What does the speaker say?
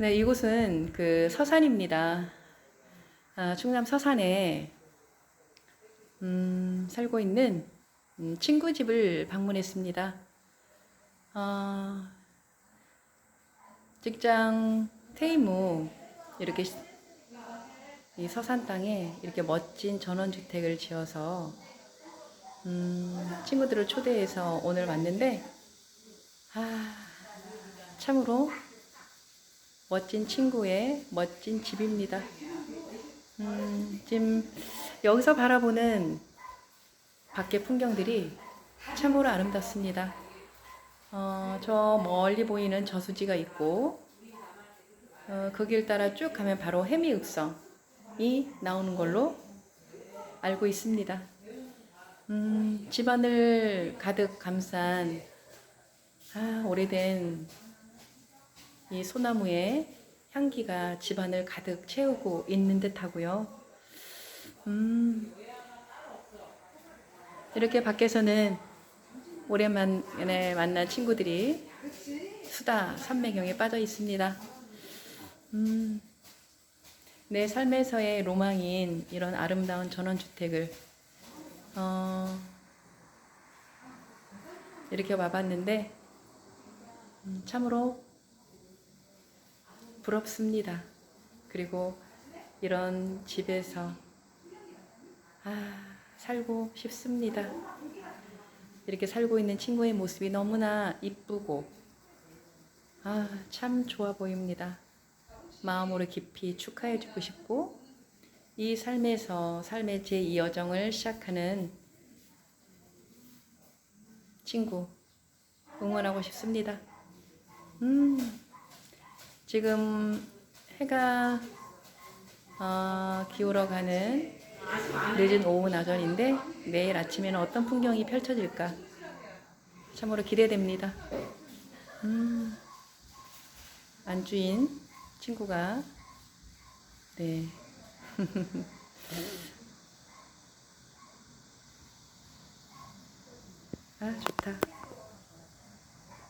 네, 이곳은 그 서산입니다. 아, 충남 서산에 음, 살고 있는 음, 친구 집을 방문했습니다. 어, 직장 후 이렇게 시- 이 서산 땅에 이렇게 멋진 전원주택을 지어서 음, 친구들을 초대해서 오늘 왔는데 아, 참으로 멋진 친구의 멋진 집입니다. 음, 지금 여기서 바라보는 밖의 풍경들이 참으로 아름답습니다. 어, 저 멀리 보이는 저수지가 있고, 어, 그 길 따라 쭉 가면 바로 해미읍성이 나오는 걸로 알고 있습니다. 음, 집안을 가득 감싼 아, 오래된 이 소나무의 향기가 집안을 가득 채우고 있는 듯 하고요. 음, 이렇게 밖에서는 오랜만에 만난 친구들이 수다 산매경에 빠져 있습니다. 음, 내 삶에서의 로망인 이런 아름다운 전원주택을 어, 이렇게 와봤는데 음, 참으로 부럽습니다. 그리고 이런 집에서 아, 살고 싶습니다. 이렇게 살고 있는 친구의 모습이 너무나 이쁘고 아, 참 좋아 보입니다. 마음으로 깊이 축하해 주고 싶고 이 삶에서 삶의 제2 여정을 시작하는 친구 응원하고 싶습니다. 음, 지금 해가 어, 기울어 가는 늦은 오후 나전인데 내일 아침에는 어떤 풍경이 펼쳐질까 참으로 기대됩니다. 음, 안주인 친구가 네. 아 좋다.